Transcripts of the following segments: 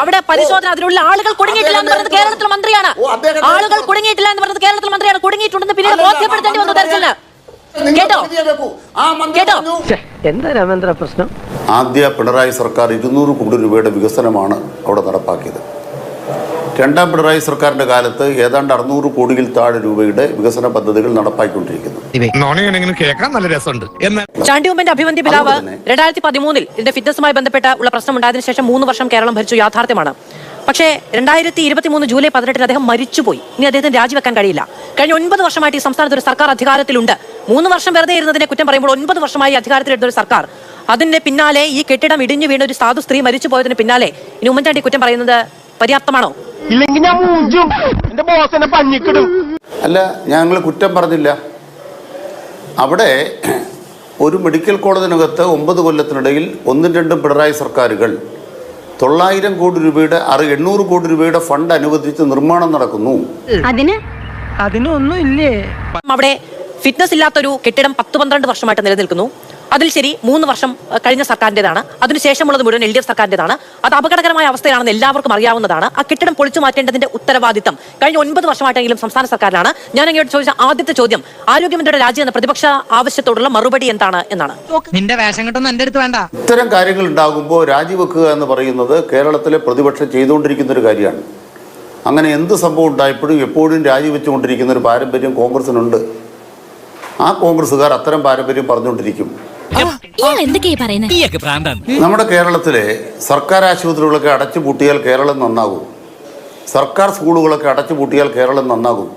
അവിടെ പരിശോധന അതിലുള്ള ആളുകൾ കുടുങ്ങിയിട്ടില്ല എന്ന് പറഞ്ഞത് കേരളത്തിലെ മന്ത്രിയാണ്. ആളുകൾ കുടുങ്ങിയിട്ടില്ല എന്ന് പറഞ്ഞത് കേരളത്തിലെ മന്ത്രിയാണ്. കുടുങ്ങിയിട്ടുണ്ടെന്ന് പിന്നീട് ബോധ്യപ്പെടുത്തേണ്ടി വന്നു ദർശന കേട്ടോ? ആ മന്ത്രി കേട്ടോ? പറഞ്ഞു, എന്താ രാമേന്ദ്ര പ്രശ്നം? ആദ്യ പിണറായി സർക്കാർ ഇരുന്നൂറ് കോടി രൂപയുടെ വികസനമാണ് അവിടെ നടപ്പാക്കിയത്. രണ്ടാം പിണറായി സർക്കാരിന്റെ കാലത്ത് ഏതാണ്ട് അറുന്നൂറ് കോടിയിൽ താഴെ രൂപയുടെ വികസന പദ്ധതികൾ നടപ്പാക്കിക്കൊണ്ടിരിക്കുന്നു. കേൾക്കാൻ നല്ല രസമുണ്ട്. എന്നാൽ ചാണ്ടി ഉമ്മന്റെ അഭിവന്ധ്യ പിതാവ് രണ്ടായിരത്തി പതിമൂന്നിൽ ഇതിന്റെ ഫിറ്റ്നസുമായി ബന്ധപ്പെട്ട ഉള്ള പ്രശ്നം ഉണ്ടായതിനു ശേഷം മൂന്ന് വർഷം കേരളം ഭരിച്ചു യാഥാർത്ഥ്യമാണ്. പക്ഷേ രണ്ടായിരത്തി ഇരുപത്തി മൂന്ന് ജൂലൈ പതിനെട്ടിന് അദ്ദേഹം മരിച്ചുപോയി. ഇനി അദ്ദേഹത്തിന് രാജിവെക്കാൻ കഴിയില്ല. കഴിഞ്ഞ ഒൻപത് വർഷമായിട്ട് ഈ സംസ്ഥാനത്ത് ഒരു സർക്കാർ അധികാരത്തിലുണ്ട്. മൂന്ന് വർഷം വെറുതെ ഇരുന്നതിനെ കുറ്റം പറയുമ്പോൾ ഒൻപത് വർഷമായി അധികാരത്തിലെടുത്ത ഒരു സർക്കാർ. അതിന്റെ പിന്നാലെ ഈ കെട്ടിടം ഇടിഞ്ഞു വീണ ഒരു സാധു സ്ത്രീ മരിച്ചു പോയതിന് പിന്നാലെ ഇനി ഉമ്മൻചാണ്ടി കുറ്റം പറയുന്നത് പര്യാപ്തമാണോ? ഇല്ലെങ്കിൽ ഞാൻ മൂഞ്ചും. എന്റെ ബോസ് എന്നെ പഞ്ഞിക്കിടും. അല്ല ഞങ്ങൾ കുറ്റം പറഞ്ഞില്ല. അവിടെ ഒരു മെഡിക്കൽ കോളേജിനകത്ത് ഒമ്പത് കൊല്ലത്തിനിടയിൽ ഒന്നും രണ്ടും പിണറായി സർക്കാരുകൾ തൊള്ളായിരം കോടി രൂപയുടെ അറു എണ്ണൂറ് കോടി രൂപയുടെ ഫണ്ട് അനുവദിച്ച് നിർമ്മാണം നടക്കുന്നു. അതിന്? അതിനൊന്നും ഇല്ലേ? അവിടെ ഫിറ്റ്നസ് ഇല്ലാത്തൊരു കെട്ടിടം പത്ത് പന്ത്രണ്ട് വർഷമായിട്ട് നിലനിൽക്കുന്നു. അതിൽ ശരി മൂന്ന് വർഷം കഴിഞ്ഞ സർക്കാരിന്റെതാണ്. അതിനുശേഷമുള്ളത് മുഴുവൻ എൽ ഡി എഫ് സർക്കാരിന്റെതാണ്. അത് അപകടകരമായ അവസ്ഥയാണെന്ന് എല്ലാവർക്കും അറിയാവുന്നതാണ്. ആ കെട്ടിടം പൊളിച്ചു മാറ്റേണ്ടതിന്റെ ഉത്തരവാദിത്തം കഴിഞ്ഞ ഒൻപത് വർഷമായിട്ടെങ്കിലും സംസ്ഥാന സർക്കാരിലാണ്. ഞാൻ അങ്ങോട്ട് ചോദിച്ച ആദ്യത്തെ ചോദ്യം ആരോഗ്യമന്ത്രിയുടെ രാജി എന്ന പ്രതിപക്ഷ ആവശ്യത്തോടുള്ള മറുപടി എന്താണ് എന്നാണ്. നിന്റെ വേഷം കിട്ടുന്ന എന്റെ അടുത്ത് വേണ്ട. ഇത്തരം കാര്യങ്ങൾ ഉണ്ടാകുമ്പോൾ രാജിവെക്കുക എന്ന് പറയുന്നത് കേരളത്തിലെ പ്രതിപക്ഷം ചെയ്തുകൊണ്ടിരിക്കുന്ന ഒരു കാര്യമാണ്. അങ്ങനെ എന്ത് സംഭവം ഉണ്ടായപ്പോഴും എപ്പോഴും രാജിവെച്ചുകൊണ്ടിരിക്കുന്ന ഒരു പാരമ്പര്യം കോൺഗ്രസിനുണ്ട് ആ കോൺഗ്രസ്സുകാർ അത്തരം പാരമ്പര്യം പറഞ്ഞുകൊണ്ടിരിക്കും. ഇയാൾ എന്തൊക്കെയാ പറയുന്നത് നമ്മുടെ കേരളത്തിലെ സർക്കാർ ആശുപത്രികളൊക്കെ അടച്ചു പൂട്ടിയാൽ കേരളം നന്നാകും. സർക്കാർ സ്കൂളുകളൊക്കെ അടച്ചു പൂട്ടിയാൽ കേരളം നന്നാകും.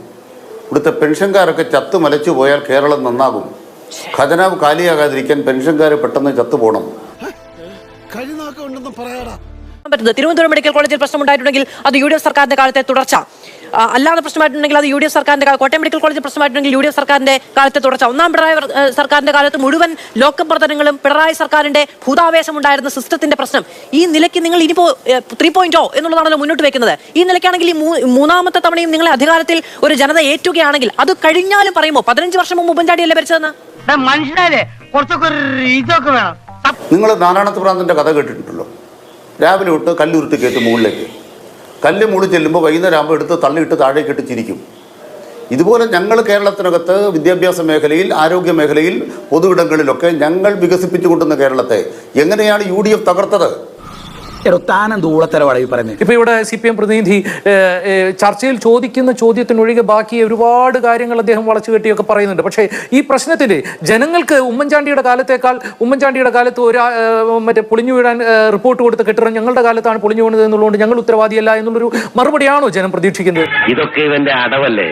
ഇവിടുത്തെ പെൻഷൻകാരൊക്കെ ചത്ത് മലച്ചു പോയാൽ കേരളം നന്നാകും. ഖജനാവ് കാലിയാകാതിരിക്കാൻ പെൻഷൻകാർ പെട്ടെന്ന് ചത്തു പോകണം തിരുവനന്തപുരം മെഡിക്കൽ കോളേജിൽ പ്രശ്നമുണ്ടായിട്ടുണ്ടെങ്കിൽ അത് യു ഡി എഫ് സർക്കാരിന്റെ കാലത്തെ തുടർച്ച. അല്ലാതെ പ്രശ്നമായിട്ടുണ്ടെങ്കിൽ അത് യു ഡി എഫ് സർക്കാരിന്റെ കോട്ടയം മെഡിക്കൽ കോളേജ് പ്രശ്നമായിട്ടുണ്ടെങ്കിൽ യു ഡി എഫ് സർക്കാരിന്റെ കാലത്തെ തുടർച്ച. ഒന്നാം പിണറായി സർക്കാരിന്റെ കാലത്ത് മുഴുവൻ ലോക്കപ്പ് പ്രവർത്തനങ്ങളും പിണറായി സർക്കാരിന്റെ ഭൂതാവേശം ഉണ്ടായിരുന്ന സിസ്റ്റത്തിന്റെ പ്രശ്നം. ഈ നിലയ്ക്ക് നിങ്ങൾ ഇനിയിപ്പോ ത്രീ പോയിന്റോ എന്നുള്ളതാണല്ലോ മുന്നോട്ട് വെക്കുന്നത്. ഈ നിലയ്ക്കാണെങ്കിൽ ഈ മൂന്നാമത്തെ തവണയും നിങ്ങളെ അധികാരത്തിൽ ഒരു ജനത ഏറ്റുകയാണെങ്കിൽ അത് കഴിഞ്ഞാലും പറയുമോ? പതിനഞ്ച് വർഷം മുമ്പ് ഉമ്മൻചാണ്ടിയല്ലേ ഭരിച്ചതെന്ന്? കുറച്ചൊക്കെ ഇതൊക്കെ വേണം. നിങ്ങൾ നാരായണത്ത് പ്രാന്തന്റെ കഥ കേട്ടിട്ടുണ്ടല്ലോ. രാവിലെ തൊട്ട് കല്ലുരുട്ടി കേട്ട് മുകളിലേക്ക്. കല്ല് മൂളി ചെല്ലുമ്പോൾ വൈകുന്നേരം ആകുമ്പോൾ എടുത്ത് തള്ളിയിട്ട് താഴേക്ക് ഇട്ട് ചിരിക്കും. ഇതുപോലെ ഞങ്ങൾ കേരളത്തിനകത്ത് വിദ്യാഭ്യാസ മേഖലയിൽ ആരോഗ്യ മേഖലയിൽ പൊതുവിടങ്ങളിലൊക്കെ ഞങ്ങൾ വികസിപ്പിച്ചു കൊണ്ടുവന്ന കേരളത്തെ എങ്ങനെയാണ് യു തകർത്തത്? താനെന്ത് ദൂളത്തരവാണ് ഈ പറയുന്നത് ഇപ്പൊ ഇവിടെ സി പി എം പ്രതിനിധി ചർച്ചയിൽ ചോദിക്കുന്ന ചോദ്യത്തിനൊഴികെ ബാക്കി ഒരുപാട് കാര്യങ്ങൾ അദ്ദേഹം വളച്ചു കെട്ടിയൊക്കെ പറയുന്നുണ്ട്. പക്ഷേ ഈ പ്രശ്നത്തിൽ ജനങ്ങൾക്ക് ഉമ്മൻചാണ്ടിയുടെ കാലത്തേക്കാൾ ഉമ്മൻചാണ്ടിയുടെ കാലത്ത് ഒരു മറ്റേ പൊളിഞ്ഞു വീഴാൻ റിപ്പോർട്ട് കൊടുത്ത കെട്ടിടം ഞങ്ങളുടെ കാലത്താണ് പൊളിഞ്ഞു വീണത് എന്നുള്ളതുകൊണ്ട് ഞങ്ങൾ ഉത്തരവാദിയല്ല എന്നുള്ളൊരു മറുപടിയാണോ ജനം പ്രതീക്ഷിക്കുന്നത്? ഇതൊക്കെ ഇവന്റെ അടവല്ലേ?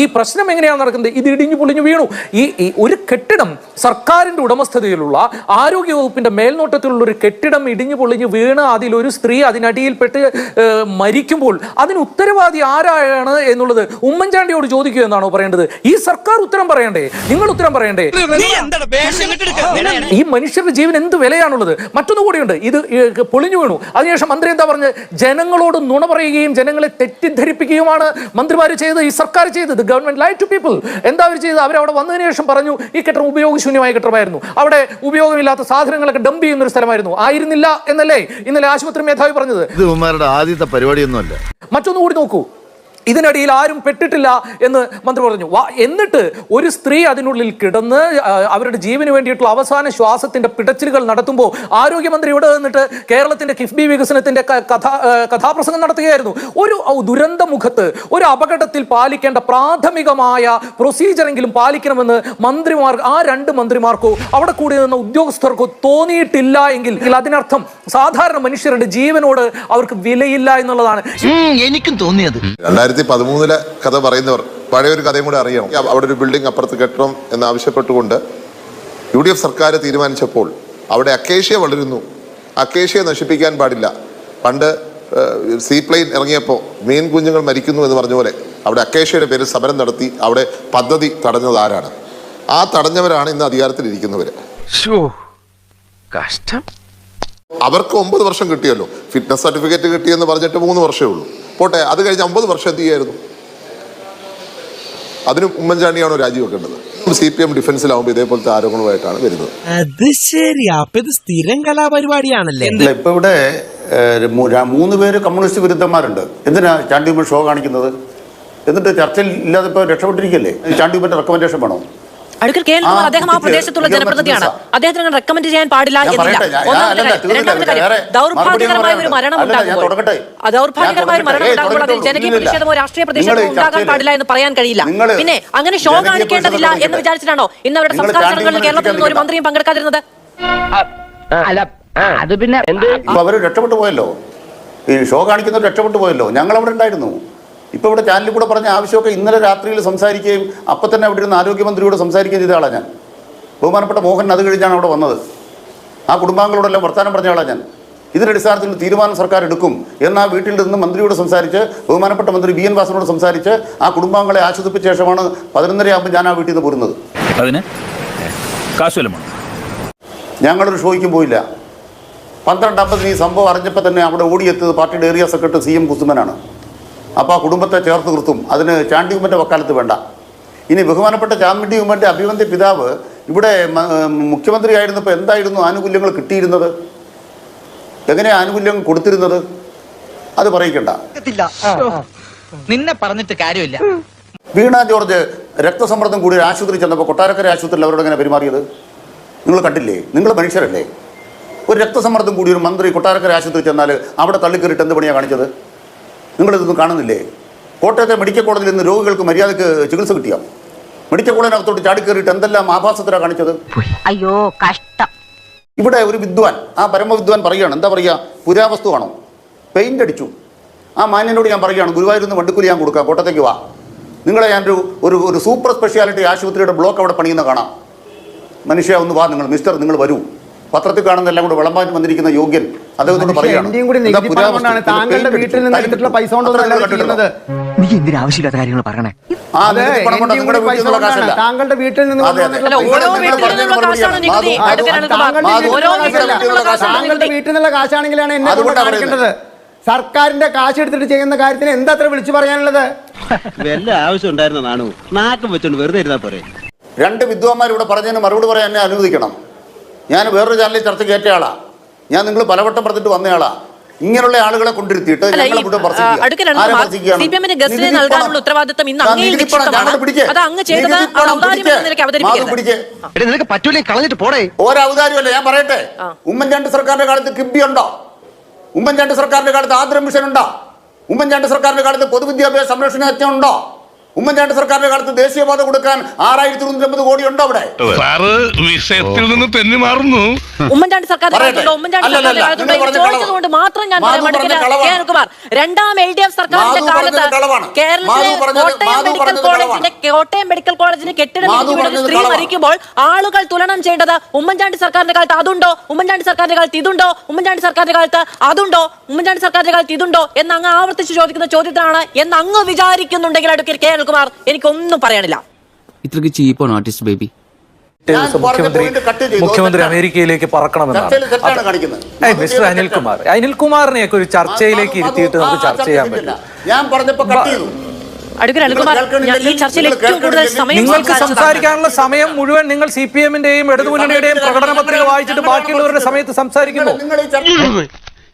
ഈ പ്രശ്നം എങ്ങനെയാണ് നടക്കുന്നത്? ഇത് ഇടിഞ്ഞു പൊളിഞ്ഞു വീണു. ഈ ഈ ഒരു കെട്ടിടം സർക്കാരിന്റെ ഉടമസ്ഥതയിലുള്ള ആരോഗ്യ വകുപ്പിന്റെ മേൽനോട്ടത്തിലുള്ള ഒരു കെട്ടിടം ഇടിഞ്ഞു പൊളിഞ്ഞു വീണ് അതിലൊരു സ്ത്രീ അതിനടിയിൽപ്പെട്ട് മരിക്കുമ്പോൾ അതിന് ഉത്തരവാദി ആരാണ് എന്നുള്ളത് ഉമ്മൻചാണ്ടിയോട് ചോദിക്കുക എന്നാണോ പറയേണ്ടത്? ഈ സർക്കാർ ഉത്തരം പറയണ്ടേ? നിങ്ങൾ ഉത്തരം പറയണ്ടേ? ഈ മനുഷ്യരുടെ ജീവൻ എന്ത് വിലയാണുള്ളത്? മറ്റൊന്നു കൂടിയുണ്ട്. ഇത് പൊളിഞ്ഞു വീണു. അതിനുശേഷം മന്ത്രി എന്താ പറഞ്ഞത് ജനങ്ങളോട് നുണ പറയുകയും ജനങ്ങളെ തെറ്റിദ്ധരിപ്പിക്കുകയുമാണ് മന്ത്രിമാർ ചെയ്തത്. ഈ സർക്കാർ ചെയ്തത്. ഗവൺമെന്റ് ലൈ ടു പീപ്പിൾ എന്താ അവർ ചെയ്തത്? അവരവിടെ വന്നതിന് ശേഷം പറഞ്ഞു ഈ കെട്ടിടം ഉപയോഗശൂന്യമായ കെട്ടിടമായിരുന്നു. അവിടെ ഉപയോഗമില്ലാത്ത സാധനങ്ങളൊക്കെ ഡംപ് ചെയ്യുന്ന ഒരു സ്ഥലമായിരുന്നു. ആയിരുന്നില്ല എന്നല്ലേ? ഇന്നലെ ആശുപത്രി മേധാവി പറഞ്ഞത്? ഇത് ഉമ്മാരുടെ ആദ്യത്തെ പരിപാടിയൊന്നുമല്ല. മറ്റൊന്നു കൂടി നോക്കൂ. ഇതിനിടയിൽ ആരും പെട്ടിട്ടില്ല എന്ന് മന്ത്രി പറഞ്ഞു. വാ എന്നിട്ട് ഒരു സ്ത്രീ അതിനുള്ളിൽ കിടന്ന് അവരുടെ ജീവന് വേണ്ടിയിട്ടുള്ള അവസാന ശ്വാസത്തിന്റെ പിടച്ചിലുകൾ നടത്തുമ്പോൾ ആരോഗ്യമന്ത്രി ഇവിടെ നിന്നിട്ട് കേരളത്തിന്റെ കിഫ്ബി വികസനത്തിന്റെ കഥ കഥാപ്രസംഗം നടത്തുകയായിരുന്നു. ഒരു ദുരന്ത മുഖത്ത് ഒരു അപകടത്തിൽ പാലിക്കേണ്ട പ്രാഥമികമായ പ്രൊസീജിയറെങ്കിലും പാലിക്കണമെന്ന് മന്ത്രിമാർ ആ രണ്ട് മന്ത്രിമാർക്കോ അവിടെ കൂടി നിന്ന ഉദ്യോഗസ്ഥർക്കോ തോന്നിയിട്ടില്ല എങ്കിൽ അതിനർത്ഥം സാധാരണ മനുഷ്യരുടെ ജീവനോട് അവർക്ക് വിലയില്ല എന്നുള്ളതാണ്. എനിക്കും തോന്നിയത്. രണ്ടായിരത്തി പതിമൂന്നിലെ കഥ പറയുന്നവർ പഴയ ഒരു കഥയും കൂടെ അറിയണം. അവിടെ ഒരു ബിൽഡിംഗ് അപ്പുറത്ത് കെട്ടണം എന്നാവശ്യപ്പെട്ടുകൊണ്ട് യു ഡി എഫ് സർക്കാർ തീരുമാനിച്ചപ്പോൾ അവിടെ അക്കേഷ്യ വളരുന്നു. അക്കേഷ്യ നശിപ്പിക്കാൻ പാടില്ല. പണ്ട് സീ പ്ലെയിൻ ഇറങ്ങിയപ്പോൾ മീൻ കുഞ്ഞുങ്ങൾ മരിക്കുന്നു എന്ന് പറഞ്ഞ പോലെ അവിടെ അക്കേഷ്യയുടെ പേരിൽ സമരം നടത്തി അവിടെ പദ്ധതി തടഞ്ഞത് ആരാണ്? ആ തടഞ്ഞവരാണ് ഇന്ന് അധികാരത്തിലിരിക്കുന്നവർ കഷ്ടം. അവർക്ക് ഒമ്പത് വർഷം കിട്ടിയല്ലോ. ഫിറ്റ്നസ് സർട്ടിഫിക്കറ്റ് കിട്ടിയെന്ന് പറഞ്ഞിട്ട് മൂന്ന് വർഷമേ ഉള്ളൂ. പോട്ടെ അത് കഴിഞ്ഞ് അമ്പത് വർഷം എന്ത് ചെയ്യായിരുന്നു? അതിന് ഉമ്മൻചാണ്ടിയാണോ രാജിവെക്കേണ്ടത് സി പി എം ഡിഫൻസിലാവുമ്പോൾ ഇതേപോലത്തെ ആരോപണമായിട്ടാണ് വരുന്നത്. അത് ശരി. അപ്പൊ ഇത് സ്ഥിരം കലാപരിപാടിയാണല്ലേ? ഇപ്പൊ ഇവിടെ മൂന്ന് പേര് കമ്മ്യൂണിസ്റ്റ് വിരുദ്ധന്മാരുണ്ട്. എന്തിനാ ചാണ്ടിയുമ്മൻ ഷോ കാണിക്കുന്നത്? എന്നിട്ട് ചർച്ചയിൽ ഇല്ലാതെ ഇപ്പൊ രക്ഷപ്പെട്ടിരിക്കല്ലേ? ചാണ്ടിയുമ്മന്റെ റെക്കമെൻഡേഷൻ വേണോ? അടുക്കൽ കെ ആ, കുമാർ അദ്ദേഹം ആ പ്രദേശത്തുള്ള ജനപ്രതിനിധിയാണ്. അദ്ദേഹത്തിന് റെക്കമെൻഡ് ചെയ്യാൻ പാടില്ല എന്നില്ല. ഒന്നാമത്തെ കാര്യം രണ്ടാമത്തെ കാര്യം ദൗർഭാഗ്യകരമായ ഒരു മരണം ഉണ്ടാകുമ്പോൾ ദൗർഭാഗ്യകരമായ ഒരു മരണം. ഉണ്ടാകുമ്പോൾ അതിൽ ജനകീയ. പ്രതിഷേധമോ രാഷ്ട്രീയ പ്രതിഷേധമോ ഉണ്ടാകാൻ പാടില്ല എന്ന് പറയാൻ കഴിയില്ല. പിന്നെ അങ്ങനെ ഷോ കാണിക്കേണ്ടതില്ല എന്ന്. വിചാരിച്ചിട്ടാണോ ഇന്ന് അവരുടെ സംസ്കാര ചടങ്ങുകളിൽ കേരളത്തിൽ നിന്ന് ഒരു മന്ത്രിയും പങ്കെടുക്കാതിരുന്നത്? അല്ല അത് പിന്നെ അവർ രക്ഷപ്പെട്ടു പോയല്ലോ. ഈ ഷോ കാണിക്കുന്നവർ രക്ഷപ്പെട്ടു പോയല്ലോ. ഞങ്ങൾ അവിടെ ഉണ്ടായിരുന്നു. ഇപ്പൊ ഇവിടെ ചാനലിൽ കൂടെ പറഞ്ഞ ആവശ്യമൊക്കെ ഇന്നലെ രാത്രിയിൽ സംസാരിക്കുകയും അപ്പൊ തന്നെ അവിടെ ഇരുന്ന് ആരോഗ്യമന്ത്രിയോട് സംസാരിക്കുകയും ചെയ്ത ആളാണ് ഞാൻ. ബഹുമാനപ്പെട്ട മോഹൻ അത് കഴിഞ്ഞാണ് അവിടെ വന്നത്. ആ കുടുംബാംഗങ്ങളോടെല്ലാം വർത്തമാനം പറഞ്ഞ ആളാണ് ഞാൻ. ഇതിന്റെ അടിസ്ഥാനത്തിൽ തീരുമാനം സർക്കാർ എടുക്കും എന്ന് ആ വീട്ടിൽ നിന്ന് മന്ത്രിയോട് സംസാരിച്ച് ബഹുമാനപ്പെട്ട മന്ത്രി വി എൻ വാസനോട് സംസാരിച്ച് ആ കുടുംബാംഗങ്ങളെ ആശ്വസിപ്പിച്ച ശേഷമാണ് പതിനൊന്നര ആകുമ്പോൾ ഞാൻ ആ വീട്ടിൽ നിന്ന് പോരുന്നത്. അതിന്? കാശുലമാണ് ഞങ്ങളൊരു ഷോയ്ക്കും പോയില്ല. പന്ത്രണ്ടാമ്പതിന് ഈ സംഭവം അറിഞ്ഞപ്പോൾ തന്നെ അവിടെ ഓടിയെത്തിയത് പാർട്ടിയുടെ ഏരിയ സെക്രട്ടറി സി എം കുസുമനാണ്. അപ്പോൾ ആ കുടുംബത്തെ ചേർത്ത് നിർത്തും. അതിന് ചാണ്ടി ഉമ്മന്റെ വക്കാലത്ത് വേണ്ട. ഇനി ബഹുമാനപ്പെട്ട ചാണ്ടി ഉമ്മന്റെ അഭിമന്തി പിതാവ് ഇവിടെ മുഖ്യമന്ത്രി മുഖ്യമന്ത്രിയായിരുന്നപ്പോൾ എന്തായിരുന്നു ആനുകൂല്യങ്ങൾ കിട്ടിയിരുന്നത്? എങ്ങനെയാണ് ആനുകൂല്യം കൊടുത്തിരുന്നത്? അത് പറയിക്കണ്ട. നിന്നെ പറഞ്ഞിട്ട് കാര്യമില്ല. വീണ ജോർജ് രക്തസമ്മർദ്ദം കൂടി ഒരു ആശുപത്രി ചെന്നപ്പോൾ കൊട്ടാരക്കര ആശുപത്രിയിൽ അവരോട് എങ്ങനെ പെരുമാറിയത്? നിങ്ങൾ കണ്ടില്ലേ? നിങ്ങൾ മനുഷ്യരല്ലേ? ഒരു രക്തസമ്മർദ്ദം കൂടി ഒരു മന്ത്രി കൊട്ടാരക്കര ആശുപത്രി ചെന്നാൽ അവിടെ തള്ളിക്കയറിയിട്ട് എന്ത് പണിയാണ് കാണിച്ചത്? നിങ്ങളിതൊന്നും കാണുന്നില്ലേ? കോട്ടയത്തെ മെഡിക്കൽ കോളേജിൽ നിന്ന് രോഗികൾക്ക് മര്യാദയ്ക്ക് ചികിത്സ കിട്ടിയോ? മെഡിക്കൽ കോളേജിനകത്തോട്ട് ചാടിക്കേറിയിട്ട് എന്തെല്ലാം ആഭാസത്തിലാണ് കാണിച്ചത്? അയ്യോ കഷ്ടം. ഇവിടെ ഒരു വിദ്വാൻ ആ പരമവിദ്വാൻ പറയുകയാണ്. എന്താ പറയുക? പുരാവസ്തുവാണോ പെയിന്റ് അടിച്ചു. ആ മാന്യനോട് ഞാൻ പറയുകയാണ് ഗുരുവായൂരിൽ നിന്ന് വണ്ടിക്കൂലി ഞാൻ കൊടുക്കാം കോട്ടത്തേക്ക് വാ. നിങ്ങളെ ഞാനൊരു ഒരു ഒരു സൂപ്പർ സ്പെഷ്യാലിറ്റി ആശുപത്രിയുടെ ബ്ലോക്ക് അവിടെ പണിയുന്ന കാണാം. മനുഷ്യ ഒന്ന് വാ നിങ്ങൾ മിസ്റ്റർ നിങ്ങൾ വരൂ. പത്രത്തിൽ കാണുന്ന എല്ലാം കൂടെ വിളമ്പാൻ വന്നിരിക്കുന്ന യോഗ്യൻ അദ്ദേഹത്തോട് നീ എന്തിനാ ആവശ്യമില്ലാത്ത കാര്യങ്ങൾ പറയണേ? താങ്കളുടെ വീട്ടിൽ നിന്ന്. താങ്കളുടെ വീട്ടിൽ നിന്നുള്ള കാശാണെങ്കിലാണ് എന്നെ കാണിക്കേണ്ടത്. സർക്കാരിന്റെ കാശ് എടുത്തിട്ട് ചെയ്യുന്ന കാര്യത്തിന് എന്താ അത്ര വിളിച്ചു പറയാനുള്ളത്? വല്ല ആവശ്യം ഉണ്ടായിരുന്ന നാണു? നാക്കം വെച്ചോണ്ട് വെറുതെ ഇരുന്നാ പോരെ? രണ്ട് വിദ്വാന്മാർ ഇവിടെ പറഞ്ഞതിന് മറുപടി പറയാൻ എന്നെ അനുവദിക്കണം. ഞാൻ വേറൊരു ചാനലിൽ ചർച്ച കയറ്റയാളാണ് ആളാ. ഞാൻ നിങ്ങൾ പലവട്ടം പറഞ്ഞിട്ട് വന്നയാളാ ഇങ്ങനെയുള്ള ആളുകളെ കൊണ്ടിരുത്തിയിട്ട് ഒരൗദാര്യമല്ല ഞാൻ പറയട്ടെ. ഉമ്മൻചാണ്ടി സർക്കാരിന്റെ കാലത്ത് കിബി ഉണ്ടോ? ഉമ്മൻചാണ്ടി സർക്കാരിന്റെ കാലത്ത് ആദ്രം മിഷൻ ഉണ്ടോ? ഉമ്മൻചാണ്ടി സർക്കാരിന്റെ കാലത്ത് പൊതുവിദ്യാഭ്യാസ സംരക്ഷണ യജ്ഞം ഉണ്ടോ? ഉമ്മൻചാണ്ടി സർക്കാരിന്റെ കാലത്ത് ദേശീയപാത കൊടുക്കാൻ ആറായിരത്തി ഇരുന്നൂറ്റി കോടി ഉണ്ടോ അവിടെ? സാറ് വിഷയത്തിൽ നിന്ന് തെന്നി മാറുന്നു. ഉമ്മൻചാണ്ടി മാത്രം ഞാൻ മാധു പറയാം പറഞ്ഞ അടുക്കൽ കളവാണ്. കെ അനിൽകുമാർ രണ്ടാം എൽ ഡി എഫ് സർക്കാരിന്റെ കാലത്ത്. കേരളത്തിലെ കോട്ടയം മെഡിക്കൽ പറഞ്ഞത് കോളേജിന്റെ കോട്ടയം മെഡിക്കൽ കോളേജിന് കെട്ടിടം സ്ത്രീ മരിക്കുമ്പോൾ ആളുകൾ തുലനം ചെയ്യേണ്ടത് ഉമ്മൻചാണ്ടി സർക്കാരിന്റെ കാലത്ത് അതുണ്ടോ? ഉമ്മൻചാണ്ടി സർക്കാരിന്റെ കാലത്ത് ഇതുണ്ടോ? ഉമ്മൻചാണ്ടി സർക്കാരിന്റെ കാലത്ത് അതുണ്ടോ? ഉമ്മൻചാണ്ടി സർക്കാരിന്റെ കാലത്ത് ഇതുണ്ടോ? എന്ന് അങ്ങ് ആവർത്തിച്ച് ചോദിക്കുന്ന ചോദ്യത്തിനാണ് എന്ന് അങ്ങ് വിചാരിക്കുന്നുണ്ടെങ്കിൽ അടുക്കി കെ അനിൽകുമാർ എനിക്കൊന്നും പറയാനില്ല. ഇത്രക്ക് ചീപ്പാണ് ആർട്ടിസ്റ്റ് ബേബി മുഖ്യമന്ത്രി. മുഖ്യമന്ത്രി അമേരിക്കയിലേക്ക് പറക്കണമെന്നാണ്. മിസ്റ്റർ അനിൽകുമാർ. അനിൽകുമാറിനെയൊക്കെ ഒരു ചർച്ചയിലേക്ക് ഇരുത്തിയിട്ട് നമുക്ക് ചർച്ച ചെയ്യാൻ പറ്റും. ഞാൻ പറഞ്ഞപ്പോ കട്ട് ചെയ്തു. അടുക്കൽ അനിൽകുമാർ ഈ ചർച്ചയിൽ കൂടുതൽ സമയം നിങ്ങൾക്ക് സംസാരിക്കാനുള്ള സമയം മുഴുവൻ നിങ്ങൾ സി പി എമ്മിന്റെയും ഇടതുമുന്നണിയുടെയും പ്രകടന പത്രിക വായിച്ചിട്ട് ബാക്കിയുള്ളവരുടെ സമയത്ത് സംസാരിക്കുന്നു.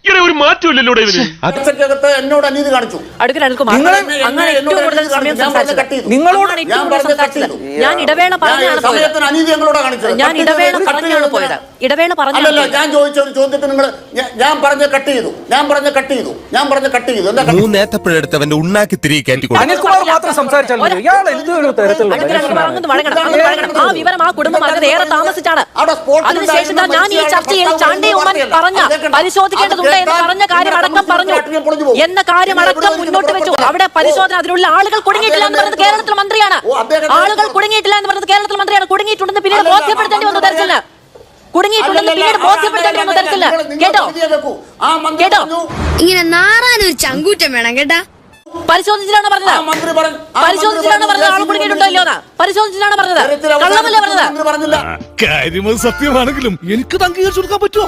ചർച്ച ഒരു മാറ്റമില്ലല്ലോ ഇവന് എന്നോട് അനീതി കാണിച്ചു. അടുക്കൽ അനിൽകുമാർ നിങ്ങൾ അങ്ങനെ ഏറ്റവും കൂടുതൽ സമയം ഞാൻ സംസാരിച്ചത്. കട്ട് നിങ്ങളോട് ഞാൻ ഏറ്റവും കൂടുതൽ സംസാരിച്ചത്. ഞാൻ ഇടവേള പറഞ്ഞാണ് പോയത്. സമയത്തിന് അനീതി ഞങ്ങളോട് കാണിച്ചത്. ഞാൻ ഇടവേള പറഞ്ഞാണ് പോയത്. ഇടവേള ഞാൻ ചോദിച്ച ഒരു ചോദ്യത്തിന് നിങ്ങൾ ഞാൻ പറഞ്ഞ കട്ട് ചെയ്തു. ഞാൻ പറഞ്ഞ കട്ട് ചെയ്തു. ഞാൻ പറഞ്ഞ കട്ട് ചെയ്തു. എന്താ കട്ട് മൂന്നേത്തപ്പഴെടുത്തവന്റെ ഉണ്ണാക്കി തിരികെ കയറ്റി അനിൽകുമാർ മാത്രം സംസാരിച്ചാൽ മതി. ഇയാൾ എന്തൊരു തരത്തിലുള്ള അടുക്കൽ അനിൽകുമാർ മനുഷ്യനാണ്? അങ്ങ് വഴങ്ങണം, അങ്ങ് വഴങ്ങണം. ആ വിവരം ആ കുടുംബം അറിഞ്ഞത് ഏറെ താമസിച്ചാണ്. അതിനുശേഷം ഞാൻ ഈ ചർച്ചയിൽ ചാണ്ടി ഉമ്മൻ. പറഞ്ഞ അത് എന്ന് പറഞ്ഞ കാര്യം അടക്കം പറഞ്ഞു. എന്ന കാര്യം അടക്കം മുന്നോട്ട് വെച്ചു. അവിടെ പരിശോധന അതിലുള്ള ആളുകൾ കുടുങ്ങിയിട്ടില്ല എന്ന് പറഞ്ഞത് കേരളത്തിലെ മന്ത്രിയാണ്. ആളുകൾ കുടുങ്ങിയിട്ടില്ല എന്ന് പറഞ്ഞത് കേരളത്തിലെ മന്ത്രിയാണ്. കുടുങ്ങിയിട്ടുണ്ടെന്ന് പിന്നീട് ബോധ്യപ്പെടുത്തേണ്ടി വന്നു തരത്തില്ല കുടുങ്ങിയിട്ടുണ്ടെന്ന് പിന്നീട് ബോധ്യപ്പെടുത്തേണ്ടി വന്നു നിങ്ങൾ കേട്ടോ? ആ മന്ത്രി കേട്ടോ? ഇങ്ങനെ നാറാനൊരു ചങ്കൂറ്റം വേണം കേട്ടാ? പരിശോധിച്ചിട്ടാണ് പറഞ്ഞത്. പരിശോധിച്ചിട്ടാണ് പറഞ്ഞത്. ആൾ കുടുങ്ങിയിട്ടുണ്ടോ ഇല്ലയോന്ന? പരിശോധിച്ചിട്ടാണ് പറഞ്ഞത്. കള്ളമല്ലേ പറഞ്ഞത്. മന്ത്രി പറഞ്ഞില്ല. കാര്യം സത്യമാണെങ്കിലും എനിക്ക് അംഗീകരിച്ചു കൊടുക്കാൻ പറ്റുമോ?